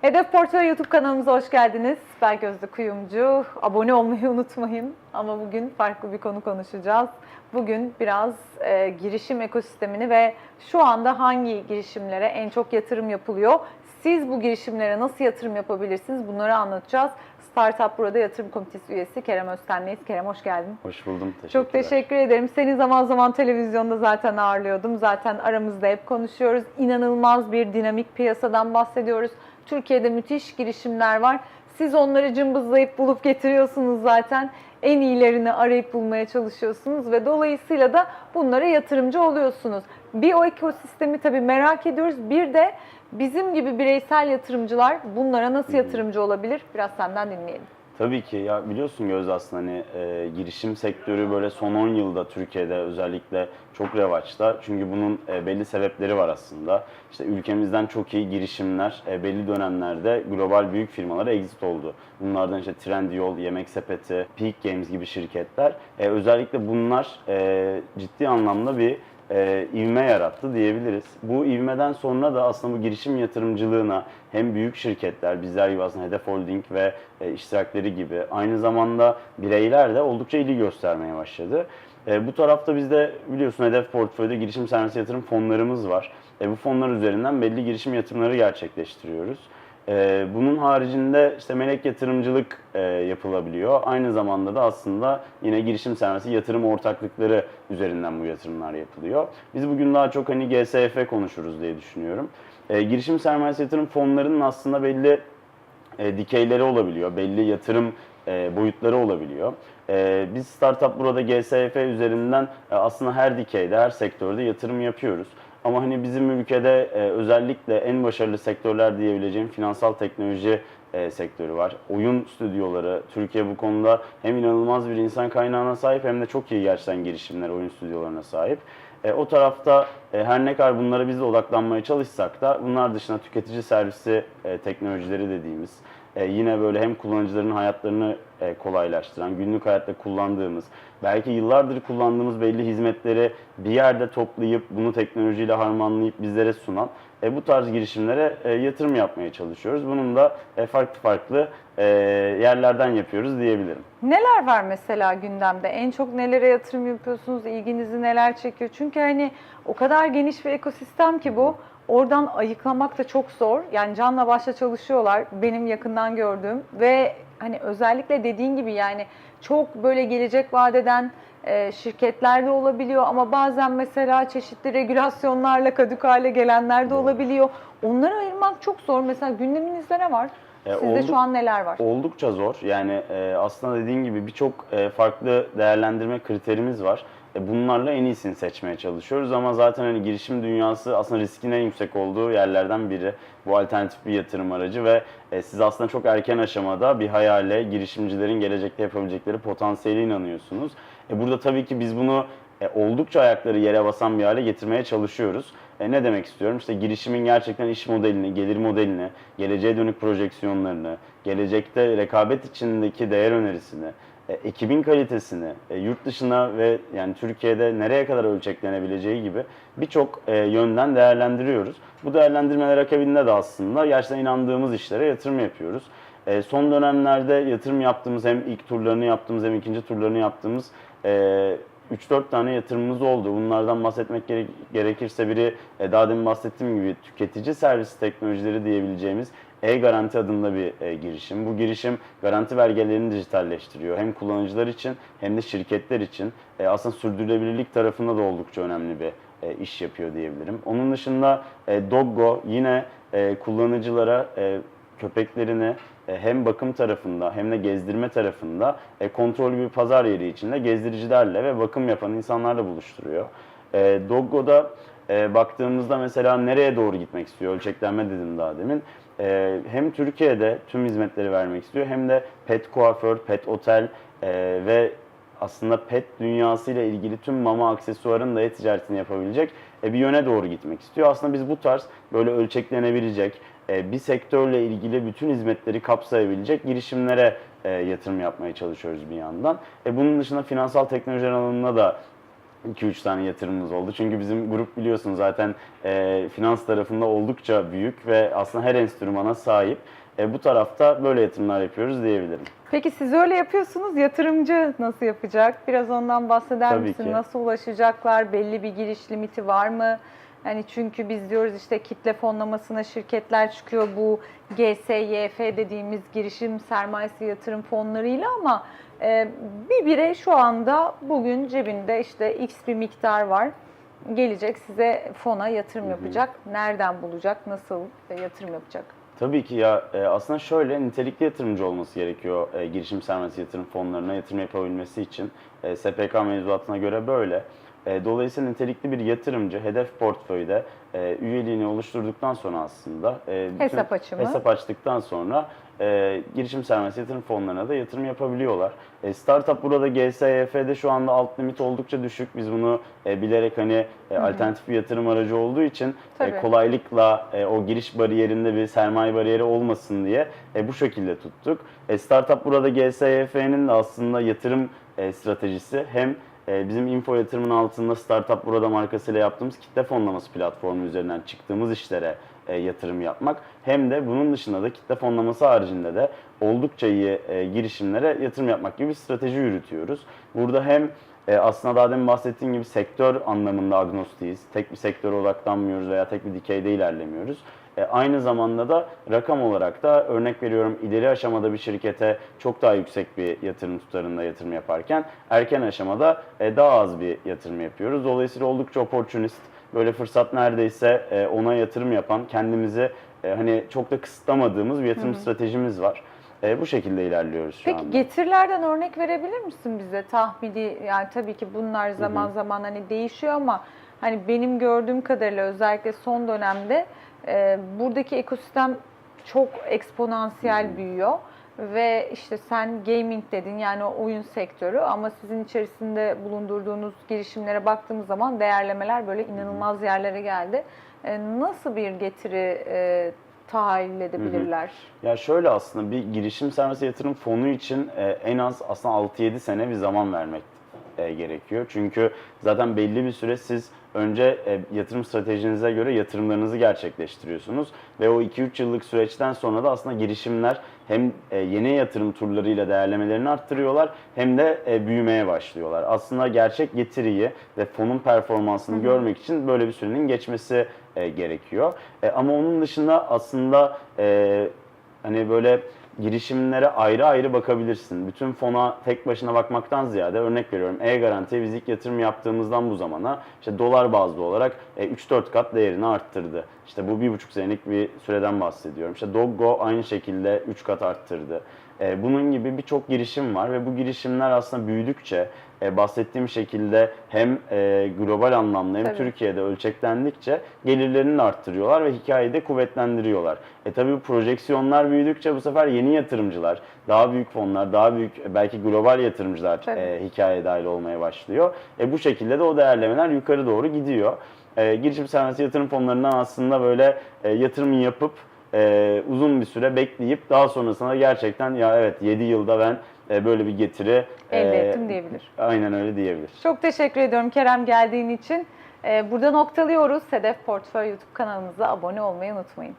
Hedef Portföy YouTube kanalımıza hoş geldiniz. Ben Gözde Kuyumcu. Abone olmayı unutmayın. Ama bugün farklı bir konu konuşacağız. Bugün biraz e, girişim ekosistemini ve şu anda hangi girişimlere en çok yatırım yapılıyor? Siz bu girişimlere nasıl yatırım yapabilirsiniz? Bunları anlatacağız. Startup burada yatırım komitesi üyesi Kerem Özten'leyiz. Kerem hoş geldin. Hoş buldum. Çok teşekkür ederim. Seni zaman zaman televizyonda zaten ağırlıyordum. Zaten aramızda hep konuşuyoruz. İnanılmaz bir dinamik piyasadan bahsediyoruz. Türkiye'de müthiş girişimler var. Siz onları cımbızlayıp bulup getiriyorsunuz zaten. En iyilerini arayıp bulmaya çalışıyorsunuz ve dolayısıyla da bunlara yatırımcı oluyorsunuz. Bir o ekosistemi tabii merak ediyoruz. Bir de bizim gibi bireysel yatırımcılar bunlara nasıl yatırımcı olabilir? Biraz senden dinleyelim. Tabii ki ya biliyorsun Göz aslında hani e, girişim sektörü böyle son 10 yılda Türkiye'de özellikle çok revaçta. Çünkü bunun e, belli sebepleri var aslında. İşte ülkemizden çok iyi girişimler e, belli dönemlerde global büyük firmalara exit oldu. Bunlardan işte Trendyol, Yemek Sepeti, Peak Games gibi şirketler. E, özellikle bunlar e, ciddi anlamda bir e, ivme yarattı diyebiliriz. Bu ivmeden sonra da aslında bu girişim yatırımcılığına hem büyük şirketler, bizler gibi aslında Hedef Holding ve e, iştirakleri gibi aynı zamanda bireyler de oldukça ilgi göstermeye başladı. E, bu tarafta bizde biliyorsun Hedef Portföy'de girişim sermaye yatırım fonlarımız var. E, bu fonlar üzerinden belli girişim yatırımları gerçekleştiriyoruz. Ee, bunun haricinde işte melek yatırımcılık e, yapılabiliyor. Aynı zamanda da aslında yine girişim sermayesi yatırım ortaklıkları üzerinden bu yatırımlar yapılıyor. Biz bugün daha çok hani GSF konuşuruz diye düşünüyorum. Ee, girişim sermayesi yatırım fonlarının aslında belli e, dikeyleri olabiliyor, belli yatırım e, boyutları olabiliyor. E, biz startup burada GSF üzerinden e, aslında her dikeyde, her sektörde yatırım yapıyoruz. Ama hani bizim ülkede e, özellikle en başarılı sektörler diyebileceğim finansal teknoloji e, sektörü var. Oyun stüdyoları, Türkiye bu konuda hem inanılmaz bir insan kaynağına sahip hem de çok iyi gerçekten girişimler oyun stüdyolarına sahip. E, o tarafta e, her ne kadar bunlara biz de odaklanmaya çalışsak da bunlar dışında tüketici servisi e, teknolojileri dediğimiz e, yine böyle hem kullanıcıların hayatlarını e, kolaylaştıran, günlük hayatta kullandığımız, belki yıllardır kullandığımız belli hizmetleri bir yerde toplayıp bunu teknolojiyle harmanlayıp bizlere sunan e, bu tarz girişimlere e, yatırım yapmaya çalışıyoruz. Bunun da e, farklı farklı e, yerlerden yapıyoruz diyebilirim. Neler var mesela gündemde? En çok nelere yatırım yapıyorsunuz? İlginizi neler çekiyor? Çünkü hani o kadar geniş bir ekosistem ki bu. Oradan ayıklamak da çok zor. Yani canla başla çalışıyorlar. Benim yakından gördüğüm ve hani özellikle dediğin gibi yani çok böyle gelecek vadeden e, şirketler de olabiliyor ama bazen mesela çeşitli regülasyonlarla kadük hale gelenler de olabiliyor. Onları ayırmak çok zor. Mesela gündeminizde ne var? E, Sizde olduk- şu an neler var? Oldukça zor. Yani e, aslında dediğin gibi birçok e, farklı değerlendirme kriterimiz var. E, bunlarla en iyisini seçmeye çalışıyoruz ama zaten hani girişim dünyası aslında riskin en yüksek olduğu yerlerden biri. Bu alternatif bir yatırım aracı ve e, siz aslında çok erken aşamada bir hayale, girişimcilerin gelecekte yapabilecekleri potansiyeli inanıyorsunuz. E, burada tabii ki biz bunu oldukça ayakları yere basan bir hale getirmeye çalışıyoruz. E, ne demek istiyorum? İşte girişimin gerçekten iş modelini, gelir modelini, geleceğe dönük projeksiyonlarını, gelecekte rekabet içindeki değer önerisini, e, ekibin kalitesini, e, yurt dışına ve yani Türkiye'de nereye kadar ölçeklenebileceği gibi birçok e, yönden değerlendiriyoruz. Bu değerlendirmeler akabinde de aslında gerçekten inandığımız işlere yatırım yapıyoruz. E, son dönemlerde yatırım yaptığımız hem ilk turlarını yaptığımız hem ikinci turlarını yaptığımız 3-4 tane yatırımımız oldu. Bunlardan bahsetmek gere- gerekirse biri e, daha demin bahsettiğim gibi tüketici servis teknolojileri diyebileceğimiz e-garanti adında bir e, girişim. Bu girişim garanti belgelerini dijitalleştiriyor. Hem kullanıcılar için hem de şirketler için. E, aslında sürdürülebilirlik tarafında da oldukça önemli bir e, iş yapıyor diyebilirim. Onun dışında e, Doggo yine e, kullanıcılara e, köpeklerini e, hem bakım tarafında hem de gezdirme tarafında e, kontrollü bir pazar yeri içinde gezdiricilerle ve bakım yapan insanlarla buluşturuyor. E, Doggo'da baktığımızda mesela nereye doğru gitmek istiyor? Ölçeklenme dedim daha demin. Hem Türkiye'de tüm hizmetleri vermek istiyor hem de pet kuaför, pet otel ve aslında pet dünyasıyla ilgili tüm mama aksesuarın da e-ticaretini yapabilecek bir yöne doğru gitmek istiyor. Aslında biz bu tarz böyle ölçeklenebilecek, bir sektörle ilgili bütün hizmetleri kapsayabilecek girişimlere e, yatırım yapmaya çalışıyoruz bir yandan. E, bunun dışında finansal teknolojiler alanına da 2-3 tane yatırımımız oldu. Çünkü bizim grup biliyorsun zaten e, finans tarafında oldukça büyük ve aslında her enstrümana sahip. E, bu tarafta böyle yatırımlar yapıyoruz diyebilirim. Peki siz öyle yapıyorsunuz. Yatırımcı nasıl yapacak? Biraz ondan bahseder Tabii misin? ki. Nasıl ulaşacaklar? Belli bir giriş limiti var mı? Yani çünkü biz diyoruz işte kitle fonlamasına şirketler çıkıyor bu GSYF dediğimiz girişim sermayesi yatırım fonlarıyla ama e, bir birey şu anda bugün cebinde işte X bir miktar var. Gelecek size fona yatırım yapacak. Nereden bulacak? Nasıl e, yatırım yapacak? Tabii ki ya e, aslında şöyle nitelikli yatırımcı olması gerekiyor e, girişim sermayesi yatırım fonlarına yatırım yapabilmesi için. SPK mevzuatına göre böyle. E, dolayısıyla nitelikli bir yatırımcı hedef portföyde e, üyeliğini oluşturduktan sonra aslında e, Hesap açımı. hesap açtıktan sonra e, girişim sermayesi yatırım fonlarına da yatırım yapabiliyorlar. E, startup burada GSYF'de şu anda alt limit oldukça düşük. Biz bunu e, bilerek hani e, alternatif bir yatırım aracı olduğu için Tabii. e, kolaylıkla e, o giriş bariyerinde bir sermaye bariyeri olmasın diye e, bu şekilde tuttuk. E, startup burada GSYF'nin de aslında yatırım e, stratejisi hem bizim info yatırımın altında Startup Burada markasıyla yaptığımız kitle fonlaması platformu üzerinden çıktığımız işlere e, yatırım yapmak hem de bunun dışında da kitle fonlaması haricinde de oldukça iyi e, girişimlere yatırım yapmak gibi bir strateji yürütüyoruz. Burada hem e, aslında daha demin bahsettiğim gibi sektör anlamında agnostiyiz. Tek bir sektöre odaklanmıyoruz veya tek bir dikeyde ilerlemiyoruz. E, aynı zamanda da rakam olarak da örnek veriyorum ileri aşamada bir şirkete çok daha yüksek bir yatırım tutarında yatırım yaparken erken aşamada e, daha az bir yatırım yapıyoruz. Dolayısıyla oldukça opportunist böyle fırsat neredeyse e, ona yatırım yapan kendimizi e, hani çok da kısıtlamadığımız bir yatırım stratejimiz var. E, bu şekilde ilerliyoruz şu Peki anda. getirilerden örnek verebilir misin bize tahmini? Yani tabii ki bunlar zaman zaman hani değişiyor ama hani benim gördüğüm kadarıyla özellikle son dönemde e, buradaki ekosistem çok eksponansiyel büyüyor. Ve işte sen gaming dedin yani oyun sektörü. Ama sizin içerisinde bulundurduğunuz girişimlere baktığımız zaman değerlemeler böyle inanılmaz yerlere geldi. E, nasıl bir getiri e, tahayyül edebilirler? Ya şöyle aslında bir girişim sermayesi yatırım fonu için e, en az aslında 6-7 sene bir zaman vermek e, gerekiyor. Çünkü zaten belli bir süre siz önce e, yatırım stratejinize göre yatırımlarınızı gerçekleştiriyorsunuz ve o 2-3 yıllık süreçten sonra da aslında girişimler hem e, yeni yatırım turlarıyla değerlemelerini arttırıyorlar hem de e, büyümeye başlıyorlar. Aslında gerçek getiriyi ve fonun performansını görmek için böyle bir sürenin geçmesi e, gerekiyor. E, ama onun dışında aslında e, hani böyle girişimlere ayrı ayrı bakabilirsin. Bütün fona tek başına bakmaktan ziyade örnek veriyorum e-garantiye biz ilk yatırım yaptığımızdan bu zamana işte dolar bazlı olarak e, 3-4 kat değerini arttırdı. İşte bu bir buçuk senelik bir süreden bahsediyorum. İşte Doggo aynı şekilde 3 kat arttırdı. E, bunun gibi birçok girişim var ve bu girişimler aslında büyüdükçe e, bahsettiğim şekilde hem e, global anlamda hem Tabii. Türkiye'de ölçeklendikçe gelirlerini arttırıyorlar ve hikayeyi de kuvvetlendiriyorlar. E tabi bu projeksiyonlar büyüdükçe bu sefer yeni yatırımcılar, daha büyük fonlar, daha büyük belki global yatırımcılar Tabii. e, hikayeye dahil olmaya başlıyor. E, bu şekilde de o değerlemeler yukarı doğru gidiyor. E, girişim sermayesi yatırım fonlarından aslında böyle e, yatırım yapıp e, uzun bir süre bekleyip daha sonrasında gerçekten ya evet 7 yılda ben e, böyle bir getiri Elde e, ettim diyebilir. Aynen öyle diyebilir. Çok teşekkür ediyorum Kerem geldiğin için. Ee, Burada noktalıyoruz. Sedef Portföy YouTube kanalımıza abone olmayı unutmayın.